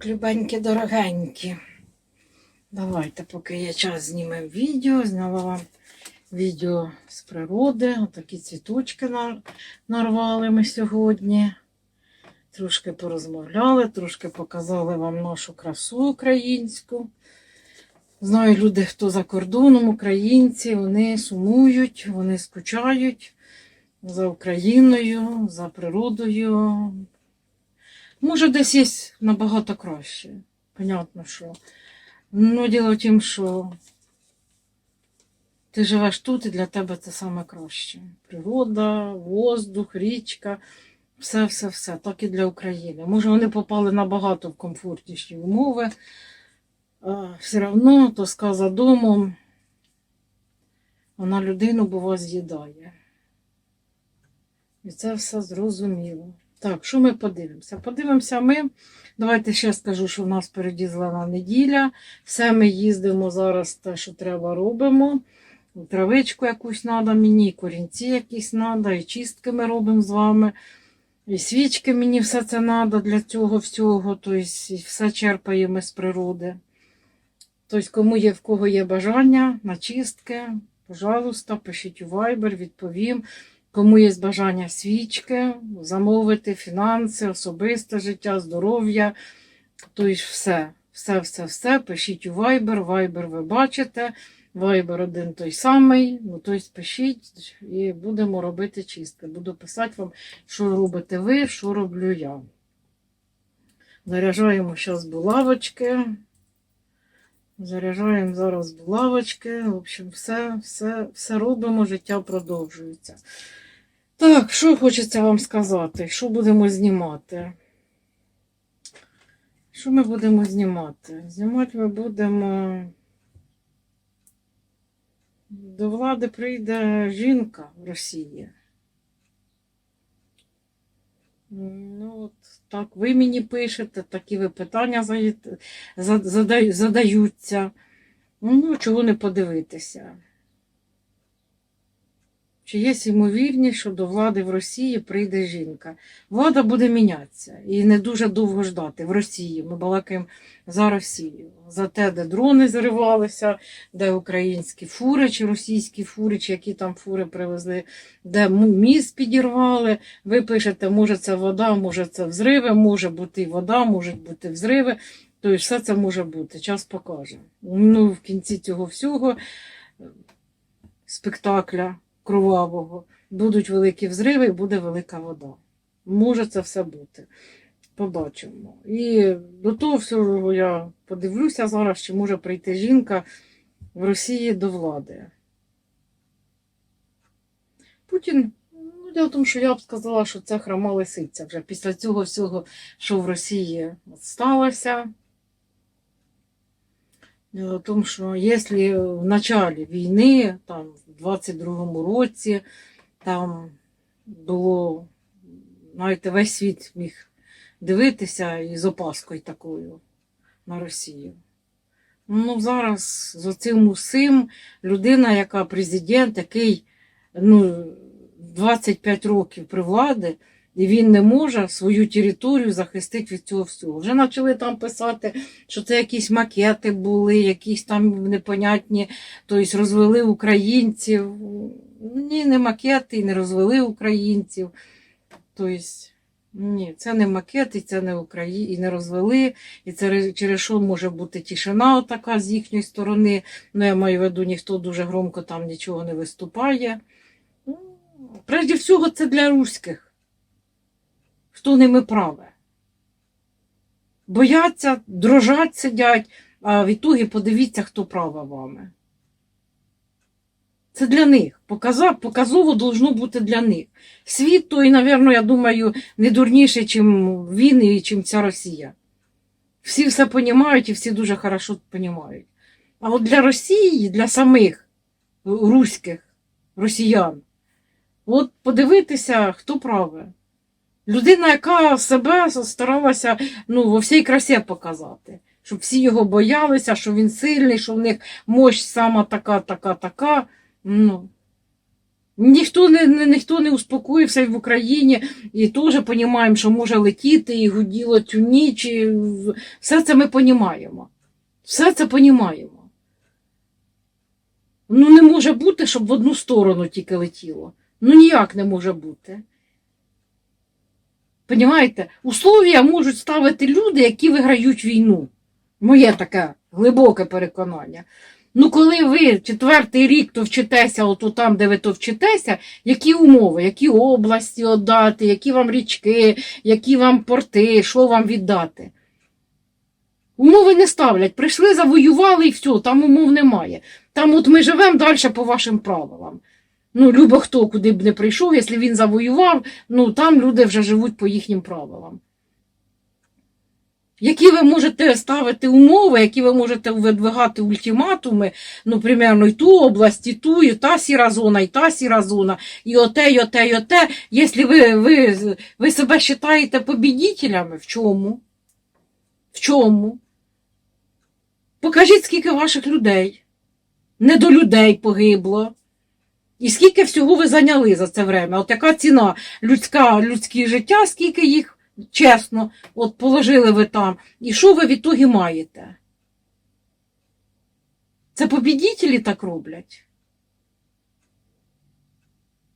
Так, любенькі, дорогенькі. Давайте, поки є час, знімемо відео. Зняла вам відео з природи. Отакі цвіточки нарвали ми сьогодні. Трошки порозмовляли, трошки показали вам нашу красу українську. Знаю, люди, хто за кордоном, українці, вони сумують, вони скучають за Україною, за природою. Може, десь є набагато краще. Понятно, що. Ну, діло в тім, що ти живеш тут і для тебе це саме краще. Природа, воздух, річка, все, все, все. Так і для України. Може, вони попали набагато в комфортніші умови. А, все одно тоска за домом, вона людину бува з'їдає. І це все зрозуміло. Так, що ми подивимося? Подивимося ми. Давайте ще скажу, що в нас впереді зелена неділя. Все ми їздимо зараз, те, що треба, робимо. Травичку якусь треба мені, і корінці якісь треба, і чистки ми робимо з вами. І свічки мені все це треба для цього всього. Тобто все черпаємо з природи. Тобто, кому є в кого є бажання на чистки, пожалуйста, пишіть у Viber, відповім. Кому є бажання свічки, замовити фінанси, особисте життя, здоров'я, тобто все, все, все, все, пишіть у Viber, Viber ви бачите, Viber один той самий, ну тобто пишіть і будемо робити чистки. Буду писати вам, що робите ви, що роблю я. Заряджаємо зараз булавочки. Заряджаємо зараз булавочки. В общем, все, все, все робимо, життя продовжується. Так, що хочеться вам сказати? Що будемо знімати? Що ми будемо знімати? Знімати ми будемо. До влади прийде жінка в Росії. Ну, так, ви мені пишете, такі ви питання задаються. Ну, чого не подивитися. Чи є ймовірність, що до влади в Росії прийде жінка? Влада буде мінятися і не дуже довго ждати в Росії. Ми балакаємо за Росію. За те, де дрони зривалися, де українські фури, чи російські фури, чи які там фури привезли, де міст підірвали. Ви пишете, може це вода, може це взриви, може бути вода, можуть бути взриви. Тобто все це може бути. Час покаже. Ну, в кінці цього всього е, спектакля кровавого будуть великі взриви і буде велика вода. Може це все бути. Побачимо. І до того всього я подивлюся зараз, чи може прийти жінка в Росії до влади. Путін, ну, діло в тому, що я б сказала, що це хрома лисиця вже після цього всього, що в Росії сталося. Дело в тому, що якщо в началі війни, там, в 22-му році, там було, знаєте, весь світ міг дивитися і з опаскою такою на Росію. Ну, зараз з оцим усім людина, яка президент, який ну, 25 років при владі, і він не може свою територію захистити від цього всього. Вже почали там писати, що це якісь макети були, якісь там непонятні, тобто розвели українців. Ні, не макети, і не розвели українців. Тобто, ні, це не макети, це не Україні, і не розвели, і це через що може бути тишина така з їхньої сторони. Ну, я маю в виду, ніхто дуже громко там нічого не виступає. Ну, Прежде всього, це для руських. Хто ними праве. Бояться, дрожать, сидять, а в подивіться, хто праве вами. Це для них. Показа- Показово должно бути для них. Світ той, напевно, я думаю, не дурніший, чим він і чим ця Росія. Всі все розуміють і всі дуже хорошо розуміють. А от для Росії, для самих руських росіян, от подивитися, хто праве. Людина, яка себе старалася ну, во всій красі показати, щоб всі його боялися, що він сильний, що в них мощь сама така, така, така. Ну, Ніхто не, не, ніхто не успокоївся в Україні, і теж розуміємо, що може летіти, і гуділо цю ніч, і все це ми розуміємо. Все це розуміємо. Ну, не може бути, щоб в одну сторону тільки летіло. Ну, ніяк не може бути. Понімаєте? Условія можуть ставити люди, які виграють війну. Моє таке глибоке переконання. Ну, коли ви четвертий рік то вчитеся, ото там, де ви то вчитеся, які умови, які області віддати, які вам річки, які вам порти, що вам віддати. Умови не ставлять. Прийшли, завоювали і все, там умов немає. Там от ми живемо далі по вашим правилам. Ну, любо хто куди б не прийшов, якщо він завоював, ну там люди вже живуть по їхнім правилам. Які ви можете ставити умови, які ви можете видвигати ультиматуми, ну, примерно, і ту область, і ту, і та сіра зона, і та сіра зона, і оте, і оте, і оте. Якщо ви, ви, ви себе вважаєте побідітелями, в чому? В чому? Покажіть, скільки ваших людей, не до людей погибло. І скільки всього ви зайняли за це время? От яка ціна людська, людське життя, скільки їх чесно от положили ви там. І що ви в ітогі маєте? Це побідітелі так роблять.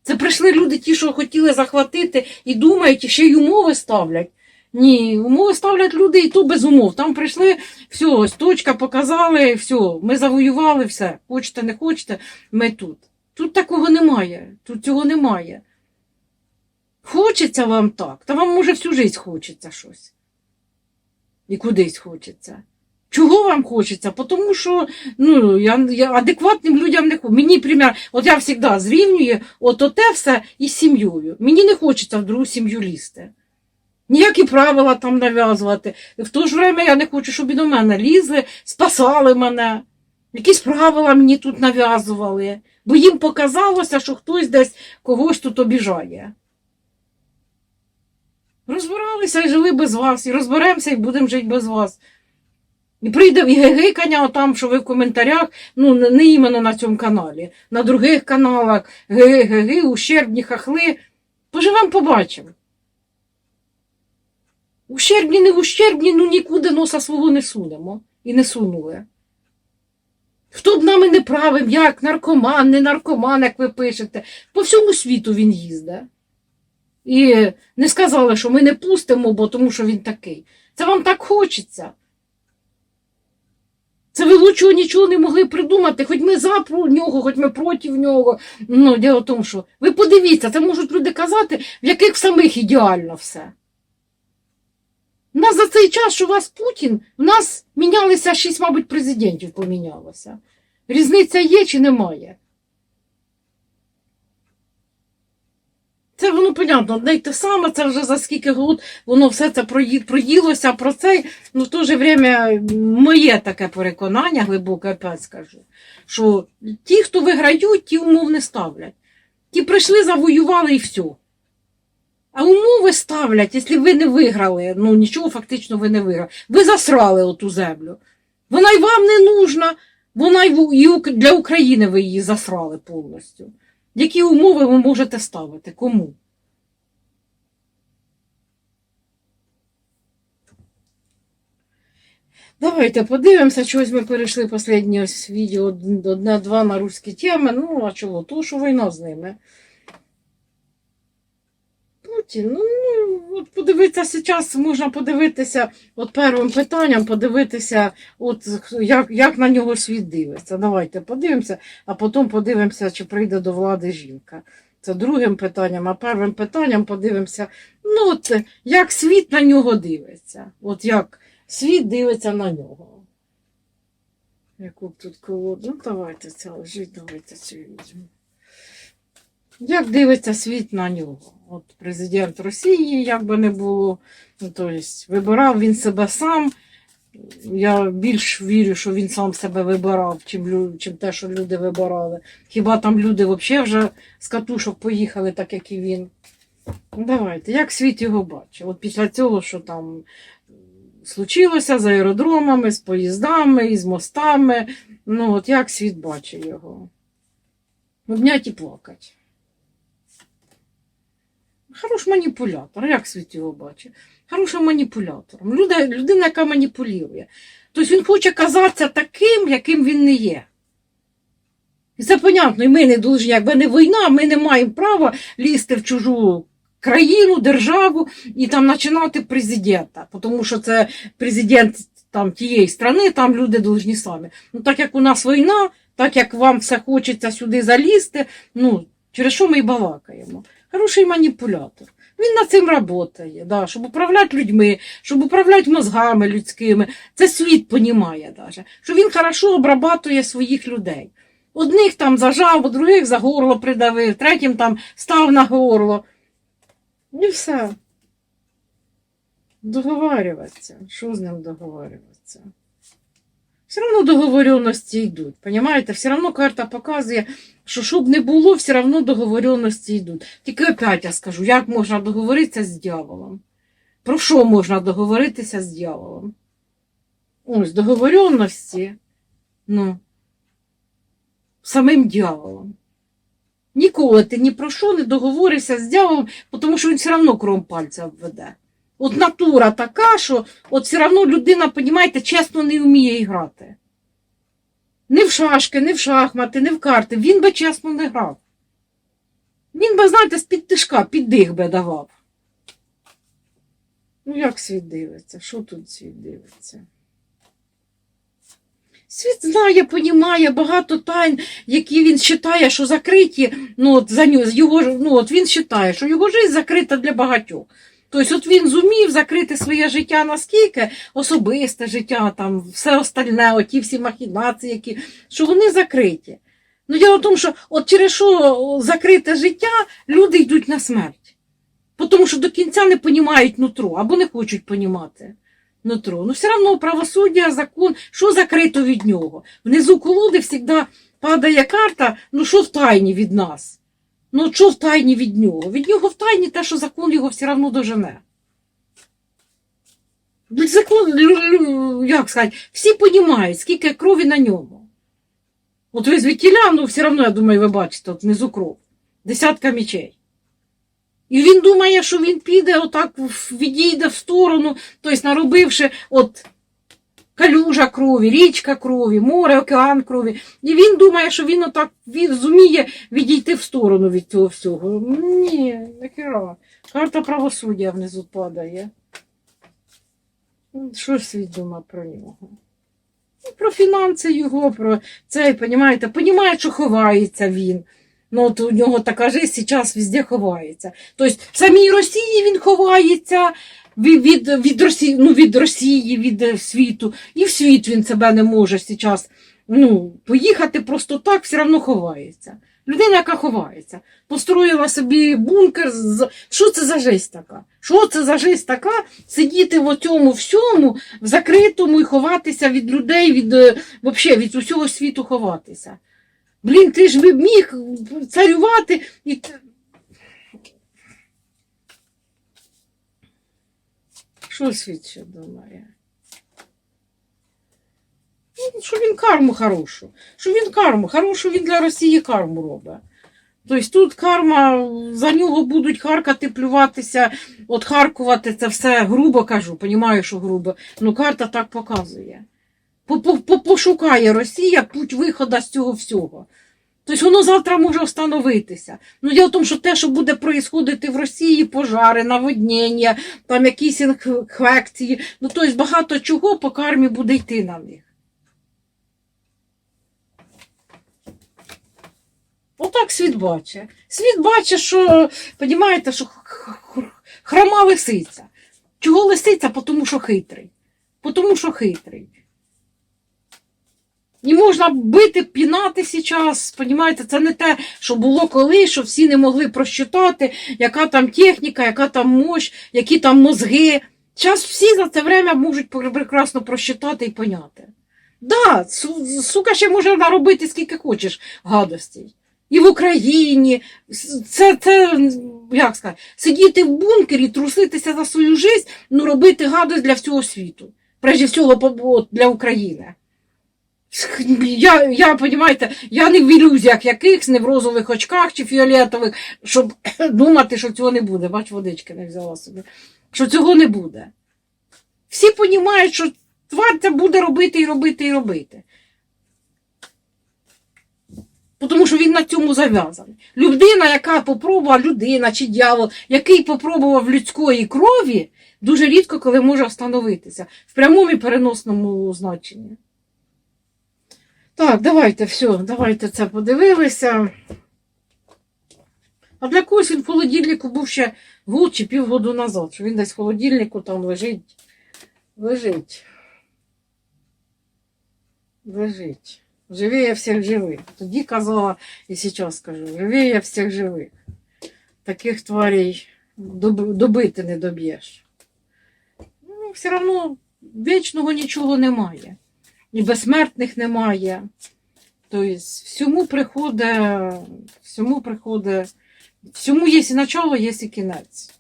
Це прийшли люди, ті, що хотіли захватити, і думають, і ще й умови ставлять. Ні, умови ставлять люди і то без умов. Там прийшли, все, ось точка показали, все, ми завоювали все. Хочете, не хочете, ми тут. Тут такого немає, тут цього немає. Хочеться вам так, та вам може всю життя хочеться щось. І кудись хочеться. Чого вам хочеться? Тому що ну, я, я адекватним людям не хочу. Мені, примір, от я завжди зрівнюю от оте все із сім'єю. Мені не хочеться в другу сім'ю лізти. Ніякі правила там нав'язувати. В то ж время я не хочу, щоб і до мене лізли, спасали мене. Якісь правила мені тут нав'язували, бо їм показалося, що хтось десь когось тут обіжає. Розбиралися і жили без вас, і розберемося, і будемо жити без вас. І прийде і гигикання отам, що ви в коментарях, ну не, іменно на цьому каналі, на других каналах, ги-ги-ги, ущербні хахли. Поживемо, побачимо. Ущербні, не ущербні, ну нікуди носа свого не сунемо. І не сунули. Хто б нами не правив, як наркоман, не наркоман, як ви пишете. По всьому світу він їздить. І не сказали, що ми не пустимо, бо тому що він такий. Це вам так хочеться. Це ви лучшого нічого не могли придумати, хоч ми за нього, хоч ми проти нього. Ну, діло в тому, що ви подивіться, це можуть люди казати, в яких самих ідеально все. У нас за цей час, що у вас Путін, в нас мінялися шість, мабуть, президентів помінялося. Різниця є чи немає? Це воно, понятно, одне й те саме, це вже за скільки год воно все це прої- проїлося, про це, ну в то же время моє таке переконання, глибоке опять скажу, що ті, хто виграють, ті умов не ставлять. Ті прийшли, завоювали і все. А умови ставлять, якщо ви не виграли, ну нічого фактично ви не виграли. Ви засрали оту землю. Вона й вам не нужна, вона й для України ви її засрали повністю. Які умови ви можете ставити? Кому? Давайте подивимося, чогось ми перейшли останні ось відео одне-два на руські теми. Ну, а чого? То, що війна з ними. Путін, ну, от подивитися зараз, можна подивитися, от первим питанням подивитися, от як, як на нього світ дивиться. Давайте подивимося, а потім подивимося, чи прийде до влади жінка. Це другим питанням, а первим питанням подивимося, ну, от, як світ на нього дивиться. От як світ дивиться на нього. Яку тут колоду? Ну, давайте це лежить, давайте цю візьмемо. Як дивиться світ на нього? От президент Росії, як би не було, ну, то есть, вибирав він себе сам. Я більш вірю, що він сам себе вибирав, чим, чим те, що люди вибирали. Хіба там люди взагалі вже з катушок поїхали, так як і він. Ну, Давайте, як світ його бачить? От після цього, що там случилося з аеродромами, з поїздами, і з мостами. Ну, от як світ бачить його? Обнять і плакать. Хороший маніпулятор, як світ його бачить? Хорошим маніпулятором. Людина, яка маніпулює. Тобто він хоче казатися таким, яким він не є. І це понятно, і ми не дуже, якби не війна, ми не маємо права лізти в чужу країну, державу і там починати президента. Тому що це президент там тієї країни, там люди повинні самі. Ну так як у нас війна, так як вам все хочеться сюди залізти, ну, через що ми і балакаємо. Хороший маніпулятор. Він над цим працює, да, щоб управляти людьми, щоб управляти мозгами людськими. Це світ понімає даже, що він хорошо обрабатує своїх людей. Одних там зажав, других за горло придавив, третім там став на горло. І все. Договарюватися. Що з ним договарюватися? Все одно договоренності йдуть. Понимаєте? Все одно карта показує, що щоб не було, все одно договоренності йдуть. Тільки опять я скажу, як можна договоритися з дьяволом? Про що можна договоритися з дьяволом? Ось договоренності, ну, самим дьяволом. Ніколи ти ні про що не договоришся з дьяволом, тому що він все одно кром пальця введе. От натура така, що от все одно людина, понімаєте, чесно не вміє грати. Не в шашки, не в шахмати, не в карти. Він би чесно не грав. Він би, знаєте, з-під тишка, під дих би давав. Ну, як світ дивиться? Що тут світ дивиться? Світ знає, понімає багато тайн, які він вважає, що закриті, ну, от, за нього, його, ну, от він вважає, що його життя закрита для багатьох. Тобто, от він зумів закрити своє життя наскільки, особисте життя, там, все остальне, оті всі махінації, які, що вони закриті. Ну, діло в тому, що от через що закрите життя, люди йдуть на смерть. Тому що до кінця не понімають нутро, або не хочуть понімати нутро. Ну, все одно правосуддя, закон, що закрито від нього? Внизу колоди завжди падає карта, ну що в тайні від нас? Ну, що в тайні від нього? Від нього в тайні те, що закон його все одно дожене. Закон, як сказати, всі понімають, скільки крові на ньому. От ви звідтіля, ну все одно, я думаю, ви бачите, от внизу кров. Десятка мечей. І він думає, що він піде отак, відійде в сторону, тобто наробивши от калюжа крові, річка крові, море, океан крові. І він думає, що він отак він зуміє відійти в сторону від цього всього. Ні, не хіра. Карта правосуддя внизу падає. Що ж світ думає про нього? Ну, Про фінанси його, про це, понімаєте, понімає, що ховається він. Ну, от у нього така жизнь зараз везде ховається. Тобто в самій Росії він ховається від, від, від, Росії, ну, від Росії, від е, світу. І в світ він себе не може зараз ну, поїхати просто так, все одно ховається. Людина, яка ховається, построїла собі бункер. Що це за жесть така? Що це за жесть така? Сидіти в цьому всьому, в закритому і ховатися від людей, від, е, вообще, від усього світу ховатися. Блін, ти ж би міг царювати і. Що світ ще думає? Ну, Що він карму хорошу. Що він карму, хорошу він для Росії карму робить. Тобто тут карма, за нього будуть харкати, плюватися, отхаркувати це все грубо кажу, понімаю, що грубо. Ну карта так показує. По- по- по- Пошукає Росія путь виходу з цього всього. Тобто воно завтра може встановитися. Ну, діло в тому, що те, що буде проїсходити в Росії, пожари, наводнення, там якісь інфекції, ну тобто багато чого по кармі буде йти на них. Отак світ бачить. Світ бачить, що, розумієте, що хрома лисиця. Чого лисиця? Тому що хитрий. Тому що хитрий. І можна бити, пінати зараз, понімаєте, це не те, що було колись, що всі не могли просчитати, яка там техніка, яка там мощь, які там мозги. Зараз всі за це время можуть прекрасно просчитати і поняти. Да, сука ще може наробити скільки хочеш гадостей. І в Україні. Це, це як сказати, сидіти в бункері, труситися за свою життя, ну робити гадость для всього світу. Прежде всього для України. Я, я, понімаєте, я не в ілюзіях якихось, не в розових очках чи фіолетових, щоб думати, що цього не буде. Бач, водички не взяла собі. Що цього не буде. Всі розуміють, що тварь це буде робити і робити і робити. Тому що він на цьому зав'язаний. Людина, яка попробувала, людина чи дьявол, який попробував людської крові, дуже рідко коли може встановитися в прямому і переносному значенні. Так, давайте, все, давайте це подивилися. А для когось він в холодильнику був ще год чи півгоду назад, що він десь в холодильнику там лежить. Лежить. Лежить. Живее всіх живих. Тоді казала і зараз кажу, живее всіх живих. Таких тварей доб- добити не доб'єш. Ну, все одно вічного нічого немає. І безсмертних немає. Тобто всьому приходить, всьому приходить, всьому є і начало, є і кінець.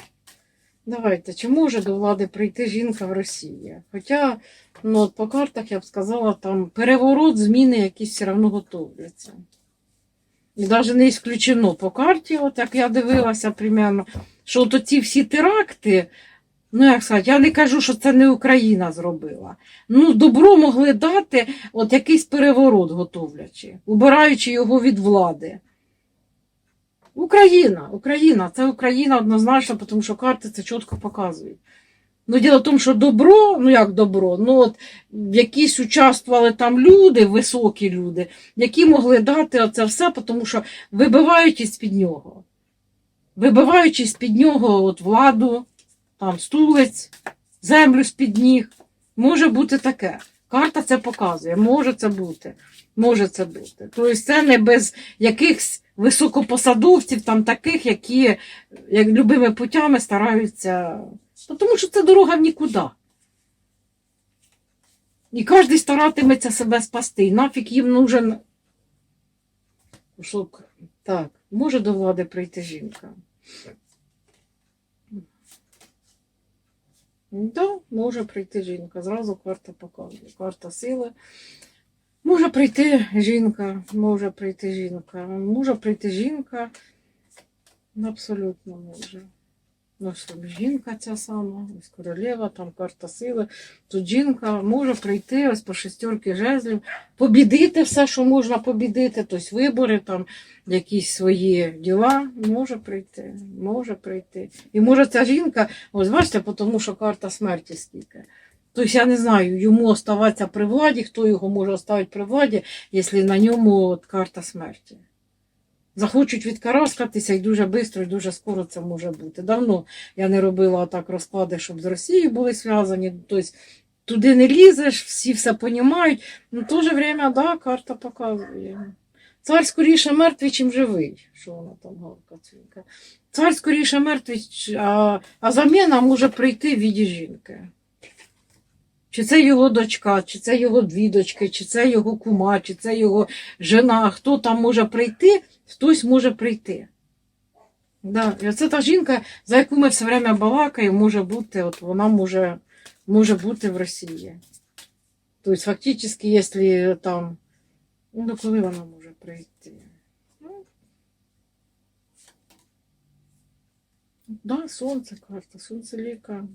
Давайте, чи може до влади прийти жінка в Росії? Хоча, ну, от по картах я б сказала, там переворот, зміни якісь все одно готовляться. І навіть не ісключено по карті, от як я дивилася примерно, що от ці всі теракти, ну як сказати, я не кажу, що це не Україна зробила. Ну, добро могли дати от якийсь переворот готовлячи, убираючи його від влади. Україна, Україна, це Україна однозначно, тому що карти це чітко показують. Ну, діло в тому, що добро, ну як добро, ну от якісь участвували там люди, високі люди, які могли дати оце все, тому що вибивають із-під нього. Вибиваючи з-під нього от владу, там стулець, землю з-під ніг. Може бути таке. Карта це показує, може це бути. Може це бути. Тобто це не без якихось високопосадовців, там таких, які як любими путями стараються. Тому що це дорога в нікуди. І кожен старатиметься себе спасти. І нафіг їм нужен. Так, може до влади прийти жінка. Да, може прийти жінка. Зразу карта показує. Карта сили. Може прийти жінка, може прийти жінка, може прийти жінка. Абсолютно може. Ну, що жінка ця сама, ось королева, там карта сили. Тут жінка може прийти ось по шестерки жезлів, побідити все, що можна побідити, тобто вибори, там якісь свої діла, може прийти, може прийти. І може ця жінка, ось бачите, тому що карта смерті стільки. Тобто я не знаю, йому оставатися при владі, хто його може оставити при владі, якщо на ньому от карта смерті. Захочуть відкараскатися і дуже швидко, і дуже скоро це може бути. Давно я не робила так розклади, щоб з Росією були зв'язані. Тобто туди не лізеш, всі все розуміють. Ну, в то же время, да, карта показує. Цар скоріше мертвий, чим живий. Що вона там галка. Цар скоріше мертвий, а, а заміна може прийти в віді жінки. Чи це його дочка, чи це його дві дочки, чи це його кума, чи це його жена. Хто там може прийти, хтось може прийти. Да. І оце та жінка, за яку ми все время балакаємо, може бути, от вона може, може бути в Росії. Тобто, фактично, якщо там. Ну, коли вона може прийти? Ну, да, сонце карта, сонце ліка.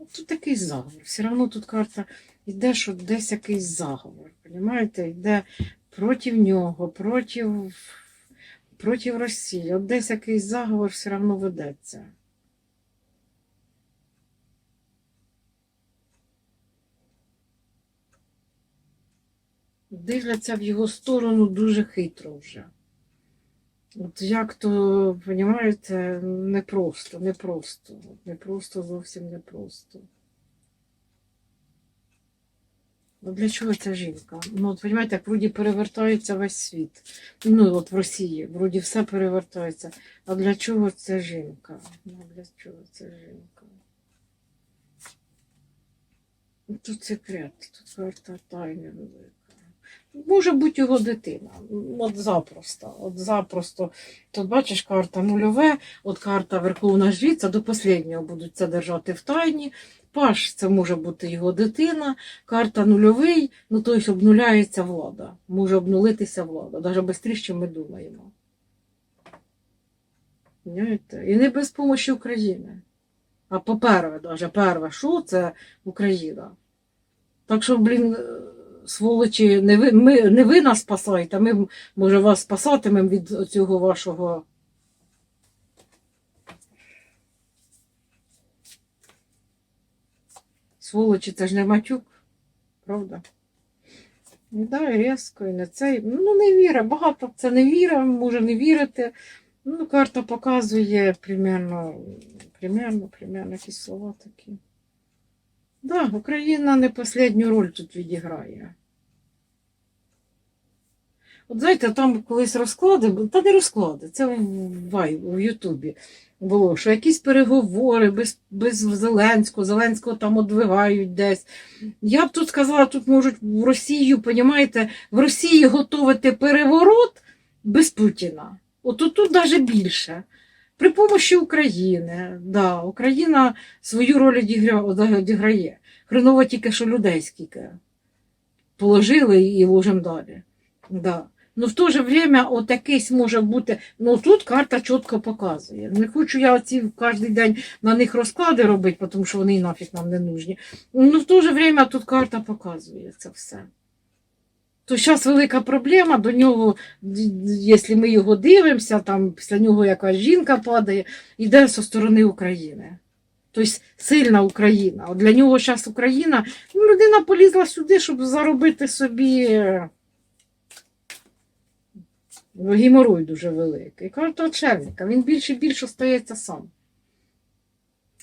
Тут якийсь заговор. Все одно тут карта йде, що десь якийсь заговор. Понимаєте? Йде проти нього, проти, проти Росії. От десь якийсь заговор все одно ведеться. Дивляться в його сторону дуже хитро вже. От як то, розумієте, непросто, непросто. Непросто, зовсім непросто. Ну для чого ця жінка? Ну, от розумієте, як вроді перевертається весь світ. Ну, от в Росії, вроді все перевертається. А для чого ця жінка? Ну, для чого ця жінка? Ну, Тут секрет, тут карта тайни велика. Може бути його дитина. От запросто. От запросто. Тут бачиш карта нульове, от карта Верховна Жриця, до останнього будуть це держати в тайні. Паш це може бути його дитина, карта нульовий, ну тобто обнуляється влада. Може обнулитися влада, навіть швидше, ніж ми думаємо. І не без допомоги України. А по-перше, перше, що це Україна. Так що, блін, сволочі, не ви, ми, не ви нас спасаєте, а ми, може, вас спасатимемо від цього вашого. Сволочі, це ж не матюк, правда? І да, і різко, і не цей. Ну, не віра. Багато це не віра, може не вірити. Ну, карта показує примерно, примерно, примерно якісь слова такі. Да, Україна не останню роль тут відіграє. От знаєте, там колись розклади, бу- та не розклади, це в Ютубі було, що якісь переговори без, без Зеленського, Зеленського там одвигають десь. Я б тут сказала, тут можуть в Росію, понімаєте, в Росії готувати переворот без Путіна. От тут, навіть більше. При помощі України. Да, Україна свою роль одіграє. Хреново тільки, що людей скільки положили і ложимо далі. Да. Ну, в то же время от якийсь може бути. Ну тут карта чітко показує. Не хочу я оці кожен день на них розклади робити, тому що вони нафіг нам не нужні. Ну, в то же время тут карта показує це все. То зараз велика проблема, до нього, якщо ми його дивимося, там після нього якась жінка падає, йде зі сторони України. Тобто сильна Україна. От для нього зараз Україна, ну, людина полізла сюди, щоб заробити собі геморой дуже великий. Карта очельника. Він більше і більше остається сам.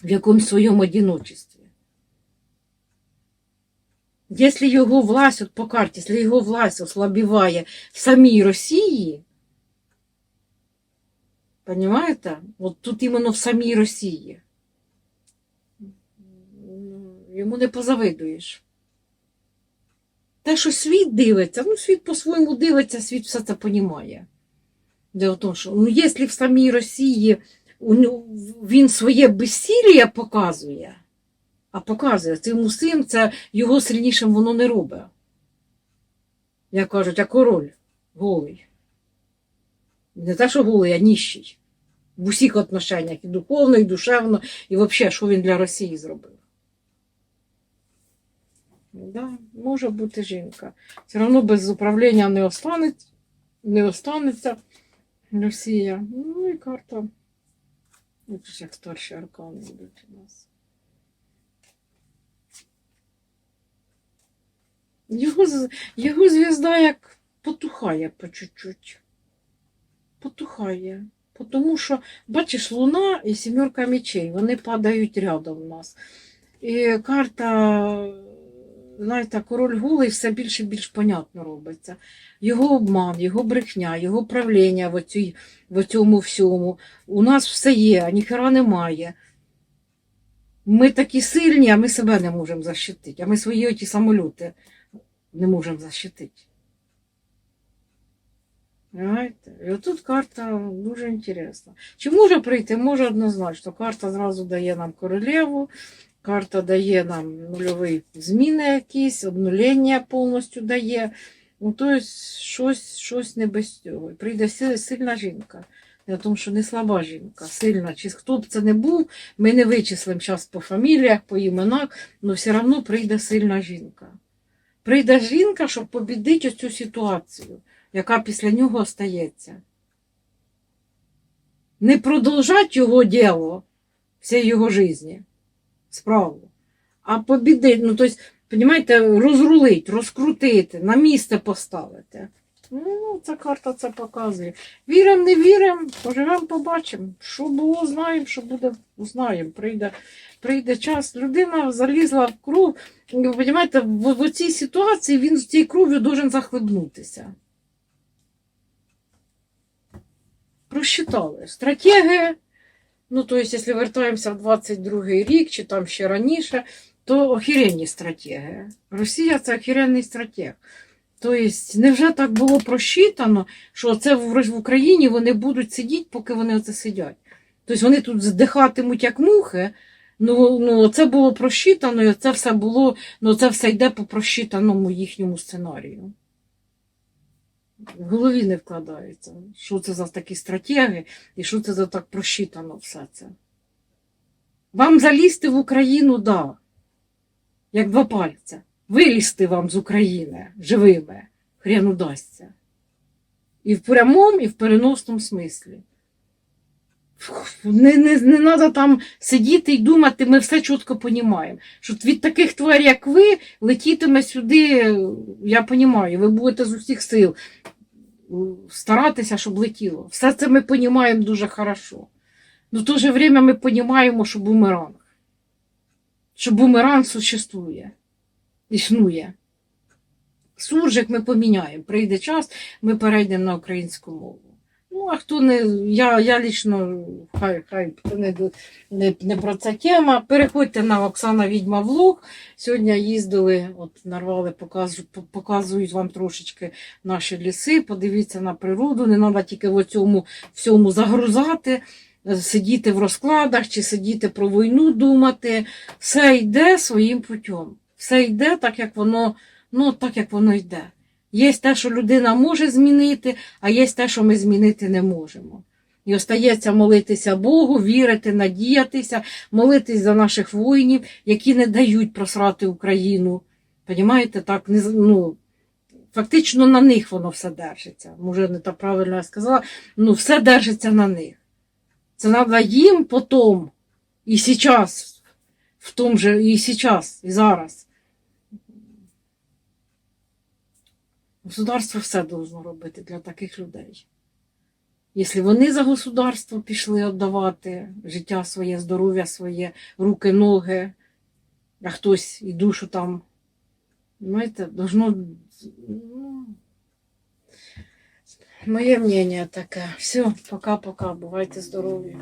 В якомусь своєму одиночестві. Якщо його власть, от по карті, якщо його власть ослабіває в самій Росії, Понимаєте? От тут іменно в самій Росії. Йому не позавидуєш. Те, що світ дивиться, ну світ по-своєму дивиться, світ все це понімає. Де в тому, що ну, якщо в самій Росії він своє безсілля показує, а показує цим усім, це його сильнішим воно не робить. Як кажуть, а король голий. Не те, що голий, а ніщий. В усіх отношеннях, і духовно, і душевно, і взагалі, що він для Росії зробив. Да, може бути жінка. Все одно без управління не останеться, не останеться Росія. Ну і карта. Як старші аркани йдуть у нас. Його, його звізда як потухає по чуть-чуть. Потухає. Тому що, бачиш, луна і сімерка мечей, вони падають рядом у нас. І карта, знаєте, король гулий все більше і більш понятно робиться. Його обман, його брехня, його правління в, оцій, в цьому всьому. У нас все є, а ніхера немає. Ми такі сильні, а ми себе не можемо защитити. А ми свої оті самоліти не можемо защитити. Понимаєте? І отут карта дуже інтересна. Чи може прийти? Може однозначно. Карта зразу дає нам королеву, карта дає нам нульові зміни якісь, обнулення повністю дає. Ну, тобто щось, щось не без цього. Прийде сильна жінка. Я тому, що не слаба жінка, сильна. Чи хто б це не був, ми не вичислимо зараз по фаміліях, по іменах, але все одно прийде сильна жінка. Прийде жінка, щоб побідити цю ситуацію яка після нього остається. Не продовжати його діло всієї його житті, справу, а побідити, ну, тобто, розумієте, розрулити, розкрутити, на місце поставити. Ну, ця карта це показує. Віримо, не віримо, поживемо, побачимо. Що було, знаємо, що буде, знаємо. Прийде, прийде час. Людина залізла в кров. Ви розумієте, в, в цій ситуації він з цією кров'ю должен захлебнутися. просчитали. Стратегія, ну, то есть, якщо вертаємося в 22-й рік, чи там ще раніше, то охеренні стратегія. Росія це охеренний стратег. Тобто, невже так було просчитано, що це в Україні вони будуть сидіти, поки вони оце сидять. Тобто вони тут здихатимуть як мухи, Ну, ну це було просчитано, і це все було, ну це все йде по просчитаному їхньому сценарію. В голові не вкладається, що це за такі стратегії і що це за так просчитано все це. Вам залізти в Україну, да, як два пальця. Вилізти вам з України живими, хрен удасться. І в прямому, і в переносному смислі. Не, не, не треба там сидіти і думати, ми все чітко понімаємо. Що від таких тварів, як ви, летітиме сюди, я розумію, ви будете з усіх сил старатися, щоб летіло. Все це ми розуміємо дуже хорошо. Но в то же время ми розуміємо, що бумеранг. Що бумеранг существує, існує. Суржик ми поміняємо. Прийде час, ми перейдемо на українську мову. Ну, а хто не. Я, я лічно, хай, хай не, не, не про це тема. Переходьте на Оксана Відьма Влог. Сьогодні їздили, от нарвали, покажу, показують вам трошечки наші ліси. Подивіться на природу. Не треба тільки в цьому всьому загрузати, сидіти в розкладах чи сидіти про війну думати. Все йде своїм путем. Все йде так, як воно, ну, так, як воно йде. Є те, що людина може змінити, а є те, що ми змінити не можемо. І остається молитися Богу, вірити, надіятися, молитись за наших воїнів, які не дають просрати Україну. Понімаєте, так, ну, фактично на них воно все держиться. Може, не так правильно я сказала, ну все держиться на них. Це треба їм потім, і зараз, в тому же, і зараз, і зараз. Государство все должно робити для таких людей. Якщо вони за государство пішли віддавати життя своє, здоров'я своє, руки, ноги, а хтось і душу там, знаєте, должно. Ну, моє мнення таке. Все, пока-пока, бувайте здорові.